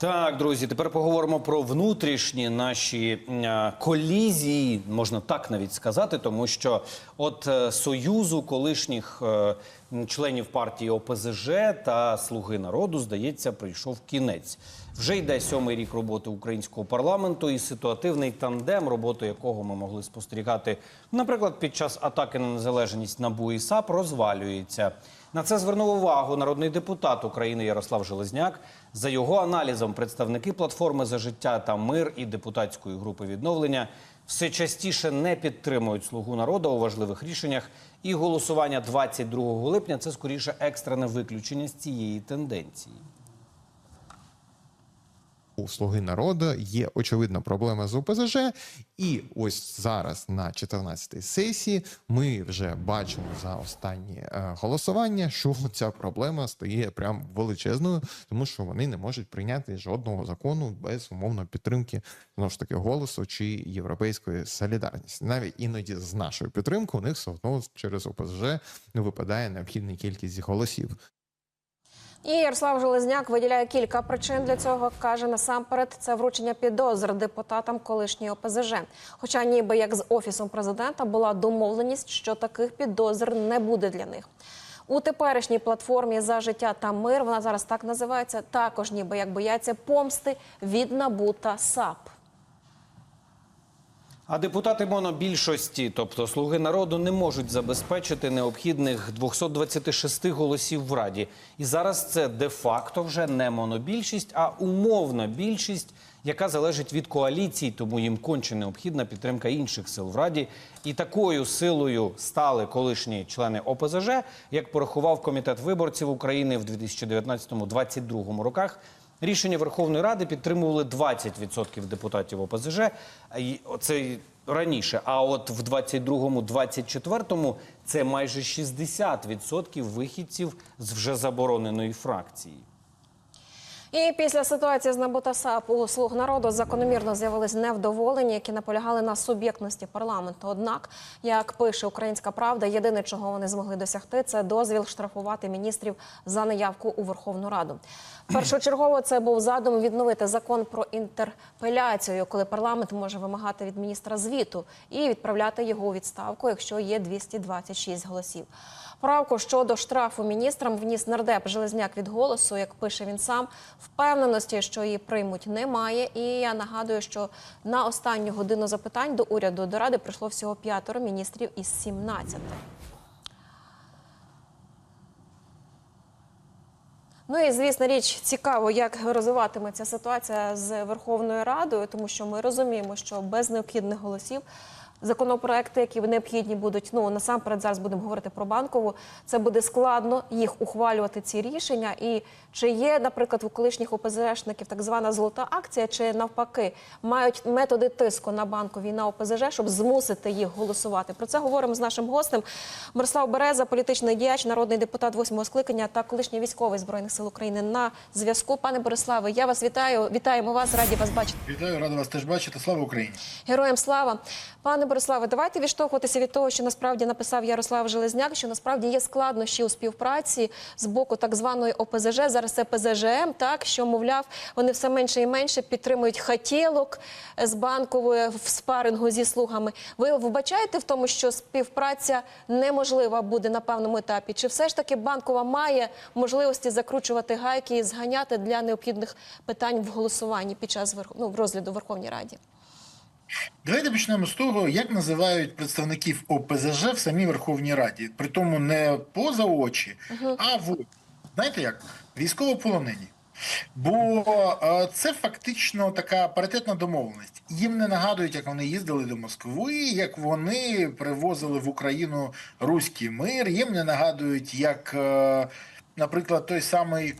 Так, друзі, тепер поговоримо про внутрішні наші колізії, можна так навіть сказати, тому що от е, союзу колишніх е, членів партії ОПЗЖ та Слуги народу, здається, прийшов кінець. Вже йде сьомий рік роботи українського парламенту і ситуативний тандем, роботу якого ми могли спостерігати, наприклад, під час атаки на незалежність НАБУ і САП розвалюється. На це звернув увагу народний депутат України Ярослав Железняк. За його аналізом, представники платформи за життя та мир і депутатської групи відновлення все частіше не підтримують слугу народу у важливих рішеннях. І голосування 22 липня це скоріше екстрене виключення з цієї тенденції. У Слуги народу є очевидна проблема з ОПЗЖ, і ось зараз на 14-й сесії ми вже бачимо за останні е, голосування, що ця проблема стає прям величезною, тому що вони не можуть прийняти жодного закону без умовно підтримки знову ж таки голосу чи європейської солідарності. Навіть іноді з нашою підтримкою у них все одно через ОПЗЖ не випадає необхідна кількість голосів. І Ярослав Железняк виділяє кілька причин для цього. каже насамперед, це вручення підозр депутатам колишньої ОПЗЖ. Хоча, ніби як з офісом президента була домовленість, що таких підозр не буде для них. У теперішній платформі за життя та мир вона зараз так називається. Також ніби як бояться помсти від НАБУ та САП. А депутати монобільшості, тобто слуги народу, не можуть забезпечити необхідних 226 голосів в раді. І зараз це де-факто вже не монобільшість, а умовна більшість, яка залежить від коаліцій, тому їм конче необхідна підтримка інших сил в раді. І такою силою стали колишні члени ОПЗЖ, як порахував комітет виборців України в 2019-2022 роках. Рішення Верховної Ради підтримували 20% депутатів ОПЗЖ. Це раніше. А от в 22-24 це майже 60% вихідців з вже забороненої фракції. І після ситуації з НАБУ та у слуг народу закономірно з'явились невдоволені, які наполягали на суб'єктності парламенту. Однак, як пише Українська Правда, єдине, чого вони змогли досягти, це дозвіл штрафувати міністрів за неявку у Верховну Раду. Першочергово це був задум відновити закон про інтерпеляцію, коли парламент може вимагати від міністра звіту і відправляти його у відставку, якщо є 226 голосів. Правку щодо штрафу міністрам вніс нардеп Железняк від голосу. Як пише він сам, впевненості, що її приймуть, немає. І я нагадую, що на останню годину запитань до уряду до ради прийшло всього п'ятеро міністрів із 17. Ну і звісно, річ цікаво, як розвиватиметься ситуація з Верховною Радою, тому що ми розуміємо, що без необхідних голосів законопроекти, які необхідні будуть, ну насамперед зараз будемо говорити про банкову. Це буде складно їх ухвалювати ці рішення. І чи є, наприклад, у колишніх ОПЗЖників так звана золота акція, чи навпаки мають методи тиску на банкові і на ОПЗЖ, щоб змусити їх голосувати? Про це говоримо з нашим гостем. Мирослав Береза, політичний діяч, народний депутат восьмого скликання та колишній військовий збройних сил України на зв'язку. Пане Бориславе, я вас вітаю. Вітаємо вас, раді вас бачити. Вітаю, рада вас теж бачити. Слава Україні! Героям слава, пане Бориславе, давайте відштовхуватися від того, що насправді написав Ярослав Железняк, що насправді є складнощі у співпраці з боку так званої ОПЗЖ. Зараз це ПЗЖМ, так що мовляв, вони все менше і менше підтримують хотілок з банковою в спарингу зі слугами. Ви вбачаєте в тому, що співпраця неможлива буде на певному етапі? Чи все ж таки банкова має можливості закручувати гайки і зганяти для необхідних питань в голосуванні під час ну, розгляду в Верховній Раді? Давайте почнемо з того, як називають представників ОПЗЖ в самій Верховній Раді. Притому не поза очі, а в знаєте як? Військовополонені. Бо е, це фактично така паритетна домовленість. Їм не нагадують, як вони їздили до Москви, як вони привозили в Україну руський мир. Їм не нагадують, як, е, наприклад, той самий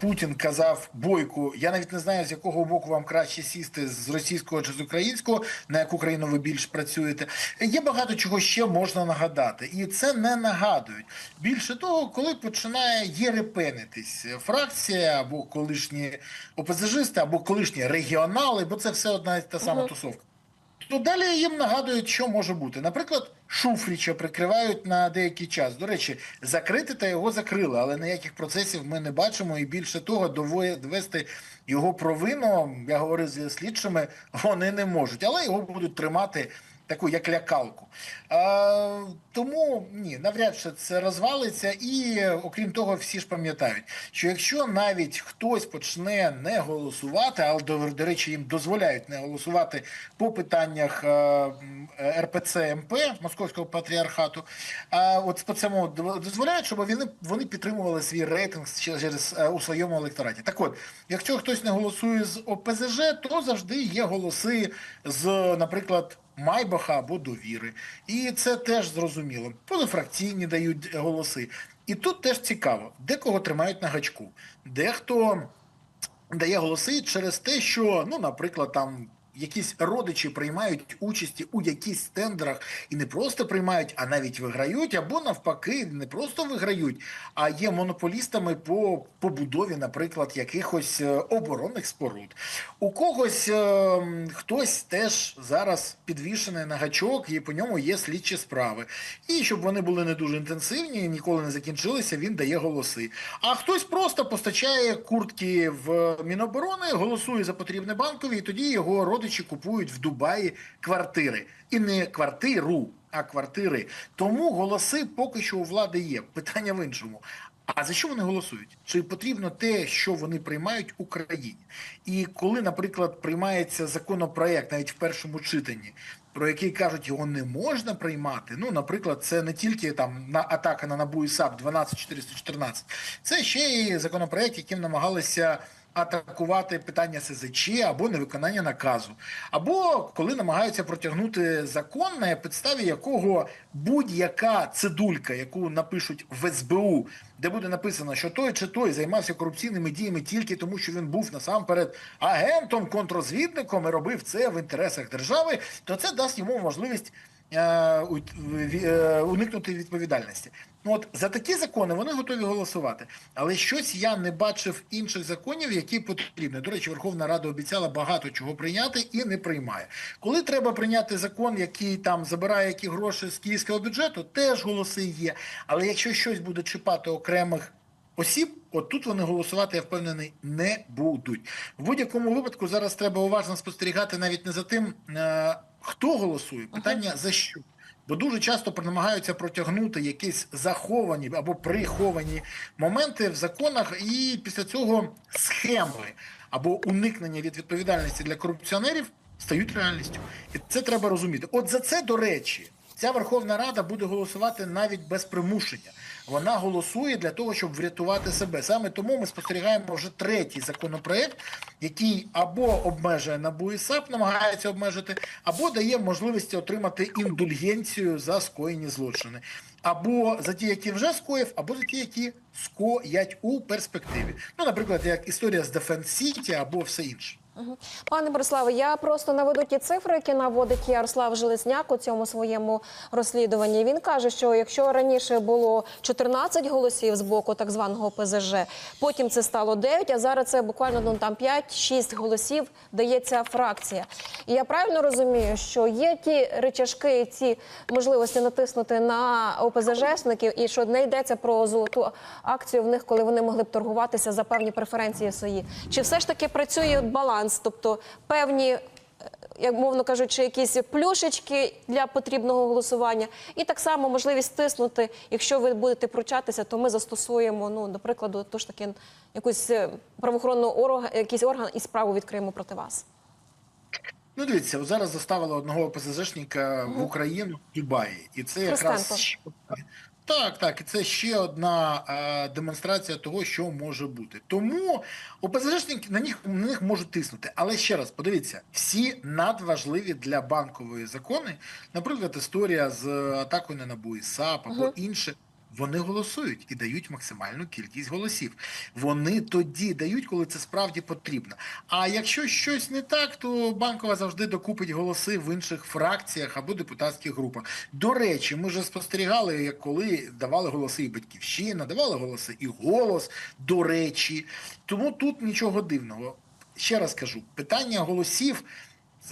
Путін казав Бойку: я навіть не знаю, з якого боку вам краще сісти з російського чи з українського, на яку країну ви більш працюєте. Є багато чого ще можна нагадати, і це не нагадують. Більше того, коли починає єрепенитись фракція або колишні ОПЗЖисти, або колишні регіонали, бо це все одна та сама тусовка. То далі їм нагадують, що може бути. Наприклад, Шуфріча прикривають на деякий час. До речі, закрити та його закрили, але ніяких процесів ми не бачимо. І більше того, довести його провину, я говорив з слідчими, вони не можуть, але його будуть тримати. Таку як лякалку. А, тому ні, навряд чи це розвалиться. І окрім того, всі ж пам'ятають, що якщо навіть хтось почне не голосувати, але до, до речі, їм дозволяють не голосувати по питаннях е, РПЦ МП Московського патріархату, а от по цьому дозволяють, щоб вони, вони підтримували свій рейтинг через е, у своєму електораті. Так от, якщо хтось не голосує з ОПЗЖ, то завжди є голоси з, наприклад. Майбаха або довіри. І це теж зрозуміло. Позафракційні дають голоси. І тут теж цікаво, декого тримають на гачку, дехто дає голоси через те, що, ну, наприклад, там. Якісь родичі приймають участі у якісь тендерах і не просто приймають, а навіть виграють, або навпаки, не просто виграють, а є монополістами по побудові, наприклад, якихось е, оборонних споруд. У когось е, хтось теж зараз підвішений на гачок, і по ньому є слідчі справи. І щоб вони були не дуже інтенсивні, ніколи не закінчилися, він дає голоси. А хтось просто постачає куртки в Міноборони, голосує за потрібне банкові, і тоді його родичі купують в Дубаї квартири. І не квартиру, а квартири. Тому голоси поки що у влади є. Питання в іншому. А за що вони голосують? Чи потрібно те, що вони приймають Україні? І коли, наприклад, приймається законопроект навіть в першому читанні, про який кажуть, його не можна приймати. Ну, наприклад, це не тільки там на атака на НАБУ і САП 12414, це ще й законопроект, яким намагалися атакувати питання СЗЧ або невиконання наказу, або коли намагаються протягнути закон, на підставі якого будь-яка цидулька, яку напишуть в СБУ, де буде написано, що той чи той займався корупційними діями тільки тому, що він був насамперед агентом, контрозвідником і робив це в інтересах держави, то це дасть йому можливість уникнути відповідальності. Ну от за такі закони вони готові голосувати. Але щось я не бачив інших законів, які потрібні. До речі, Верховна Рада обіцяла багато чого прийняти і не приймає. Коли треба прийняти закон, який там забирає які гроші з київського бюджету, теж голоси є. Але якщо щось буде чіпати окремих осіб, от тут вони голосувати, я впевнений, не будуть. В будь-якому випадку зараз треба уважно спостерігати навіть не за тим, е, хто голосує, питання за що. Бо дуже часто намагаються протягнути якісь заховані або приховані моменти в законах, і після цього схеми або уникнення від відповідальності для корупціонерів стають реальністю. І це треба розуміти. От за це, до речі, ця Верховна Рада буде голосувати навіть без примушення. Вона голосує для того, щоб врятувати себе. Саме тому ми спостерігаємо вже третій законопроект, який або обмежує НАБУ і САП, намагається обмежити, або дає можливість отримати індульгенцію за скоєні злочини. Або за ті, які вже скоїв, або за ті, які скоять у перспективі. Ну, наприклад, як історія з Дефенс Сіті або все інше. Пане Бориславе, я просто наведу ті цифри, які наводить Ярослав Железняк у цьому своєму розслідуванні. Він каже, що якщо раніше було 14 голосів з боку так званого ПЗЖ, потім це стало 9, а зараз це буквально ну, там 5-6 голосів дає ця фракція. І я правильно розумію, що є ті речашки, ці можливості натиснути на ОПЗЖшників, і що не йдеться про золоту акцію в них, коли вони могли б торгуватися за певні преференції свої. Чи все ж таки працює баланс, тобто певні. е, Як мовно кажучи, якісь плюшечки для потрібного голосування, і так само можливість тиснути. Якщо ви будете пручатися, то ми застосуємо, ну до прикладу, то ж таки якусь е, правоохоронну орган, якийсь орган і справу відкриємо проти вас. Ну, дивіться, зараз заставили одного ОПЗЖшника в Україну в Дубаї. І це якраз Христенко. Так, так, і це ще одна е, демонстрація того, що може бути. Тому ОПЗЖники на них на них можуть тиснути. Але ще раз подивіться, всі надважливі для банкової закони, наприклад, історія з атакою на НАБУ і САП або інше. Вони голосують і дають максимальну кількість голосів. Вони тоді дають, коли це справді потрібно. А якщо щось не так, то банкова завжди докупить голоси в інших фракціях або депутатських групах. До речі, ми вже спостерігали, як коли давали голоси і батьківщина, давали голоси і голос. До речі, тому тут нічого дивного. Ще раз кажу, питання голосів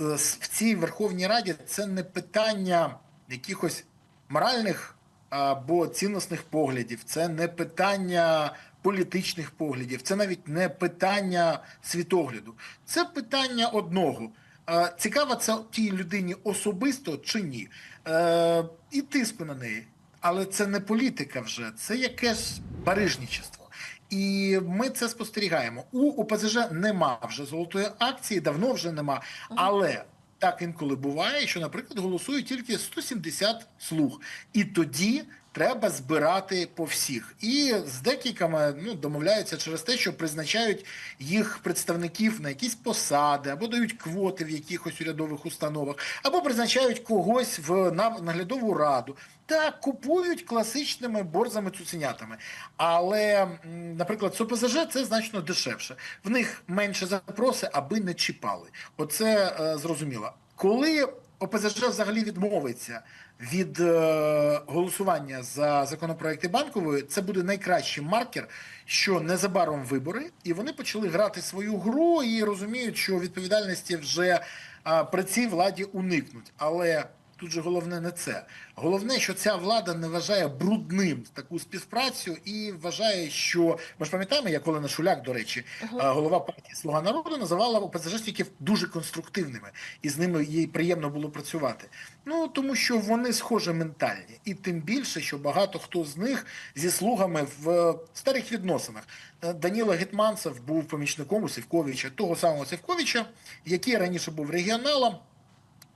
е, в цій Верховній Раді це не питання якихось моральних або цінностних поглядів, це не питання політичних поглядів, це навіть не питання світогляду. Це питання одного. Е, Цікаво це тій людині особисто чи ні. Е, І тиску на неї. Але це не політика вже, це якесь барижничество. І ми це спостерігаємо. У ОПЗЖ нема вже золотої акції, давно вже нема. Але так інколи буває, що, наприклад, голосують тільки 170 слуг. І тоді треба збирати по всіх. І з декількома ну, домовляються через те, що призначають їх представників на якісь посади, або дають квоти в якихось урядових установах, або призначають когось в наглядову раду. Так, купують класичними борзами цуценятами. Але, наприклад, з ОПЗЖ це значно дешевше. В них менше запроси, аби не чіпали. Оце е, зрозуміло. Коли ОПЗЖ взагалі відмовиться від е, голосування за законопроекти банкової, це буде найкращий маркер, що незабаром вибори, і вони почали грати свою гру і розуміють, що відповідальності вже а, при цій владі уникнуть. Але тут же головне не це. Головне, що ця влада не вважає брудним таку співпрацю і вважає, що ми ж пам'ятаємо, як Олена Шуляк, до речі, а, голова партії Слуга народу називала ОПЗЖників дуже конструктивними, і з ними їй приємно було працювати. Ну тому що вони схожі ментальні, і тим більше, що багато хто з них зі слугами в е, старих відносинах. Е, Даніло Гетманцев був помічником у Сівковича, того самого Сівковича, який раніше був регіоналом.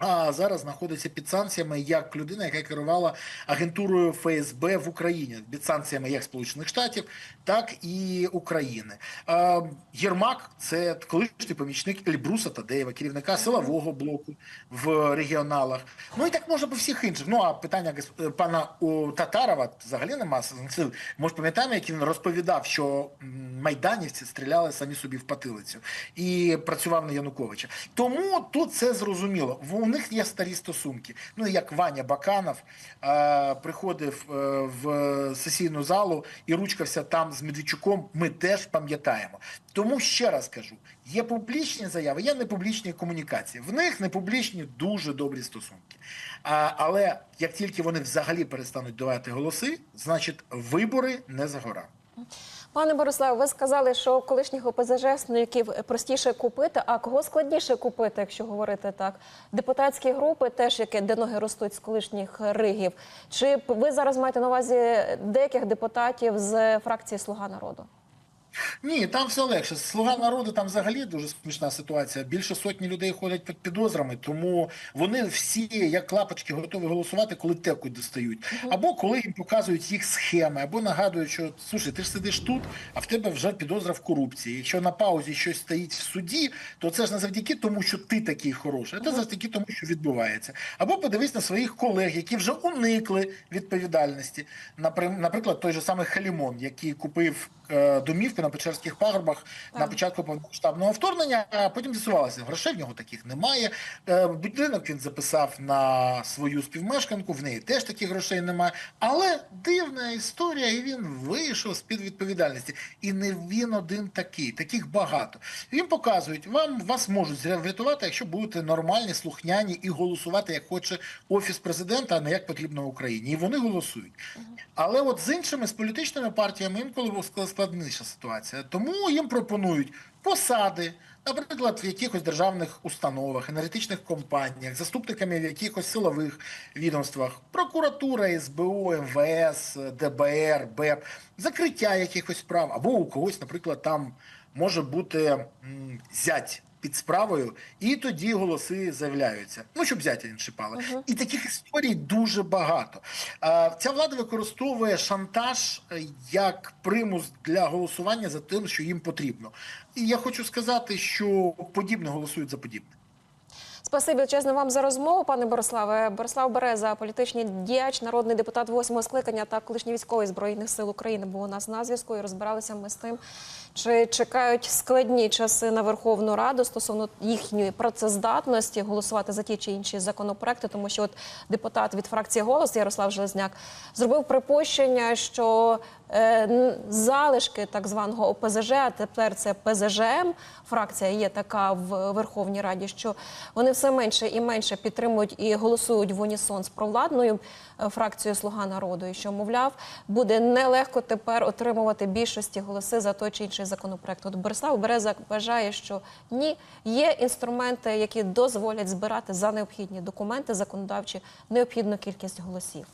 А зараз знаходиться під санкціями як людина, яка керувала агентурою ФСБ в Україні під санкціями як Сполучених Штатів, так і України. Єрмак це колишній помічник Ельбруса Тадеєва, керівника силового блоку в регіоналах. Ну і так можна по всіх інших. Ну а питання е, пана Татарова взагалі нема сенсу. Ми ж пам'ятаємо, як він розповідав, що майданівці стріляли самі собі в потилицю і працював на Януковича. Тому тут це зрозуміло. В- У них є старі стосунки. Ну як Ваня Баканов е, приходив е, в сесійну залу і ручкався там з Медведчуком, ми теж пам'ятаємо. Тому ще раз кажу: є публічні заяви, є непублічні комунікації. В них непублічні дуже добрі стосунки. А, але як тільки вони взагалі перестануть давати голоси, значить вибори не за горами. Пане Бориславе, ви сказали, що колишніх ОПЗЖників простіше купити, а кого складніше купити, якщо говорити так? Депутатські групи, теж які де ноги ростуть з колишніх ригів. Чи ви зараз маєте на увазі деяких депутатів з фракції Слуга народу? Ні, там все легше. Слуга народу там взагалі дуже смішна ситуація. Більше сотні людей ходять під підозрами, тому вони всі, як лапочки, готові голосувати, коли теку достають. Або коли їм показують їх схеми, або нагадують, що слушай, ти ж сидиш тут, а в тебе вже підозра в корупції. Якщо на паузі щось стоїть в суді, то це ж не завдяки тому, що ти такий хороший, а це завдяки тому, що відбувається. Або подивись на своїх колег, які вже уникли відповідальності. Наприклад, той же самий Халімон, який купив е, домівку на Печерських пагорбах на початку повномасштабного вторгнення, а потім з'ясувалося, грошей в нього таких немає. Е, Будинок він записав на свою співмешканку, в неї теж таких грошей немає. Але дивна історія, і він вийшов з-під відповідальності. І не він один такий, таких багато. Їм показують, вам вас можуть врятувати, якщо будете нормальні, слухняні і голосувати, як хоче офіс президента, а не як потрібно Україні. І вони голосують. Але от з іншими з політичними партіями інколи була складніша ситуація. Тому їм пропонують посади, наприклад, в якихось державних установах, енергетичних компаніях, заступниками в якихось силових відомствах, прокуратура, СБУ, МВС, ДБР, БЕП, закриття якихось справ, або у когось, наприклад, там може бути зять під справою, і тоді голоси з'являються. Ну, щоб зятя не чіпали. І таких історій дуже багато. А, ця влада використовує шантаж е, як примус для голосування за тим, що їм потрібно. І я хочу сказати, що подібне голосують за подібне. Спасибі величезне вам за розмову, пане Бориславе. Борислав Береза, політичний діяч, народний депутат восьмого скликання та колишній військовий збройних сил України був у нас на зв'язку і розбиралися ми з тим, Чи чекають складні часи на Верховну Раду стосовно їхньої працездатності голосувати за ті чи інші законопроекти? Тому що от депутат від фракції голос Ярослав Железняк зробив припущення, що е, залишки так званого ОПЗЖ, а тепер це ПЗЖМ, фракція є така в Верховній Раді, що вони все менше і менше підтримують і голосують в унісон з провладною е, фракцією Слуга народу, і що мовляв буде нелегко тепер отримувати більшості голоси за той чи інший законопроект. От Борислав Береза вважає, що ні, є інструменти, які дозволять збирати за необхідні документи законодавчі необхідну кількість голосів.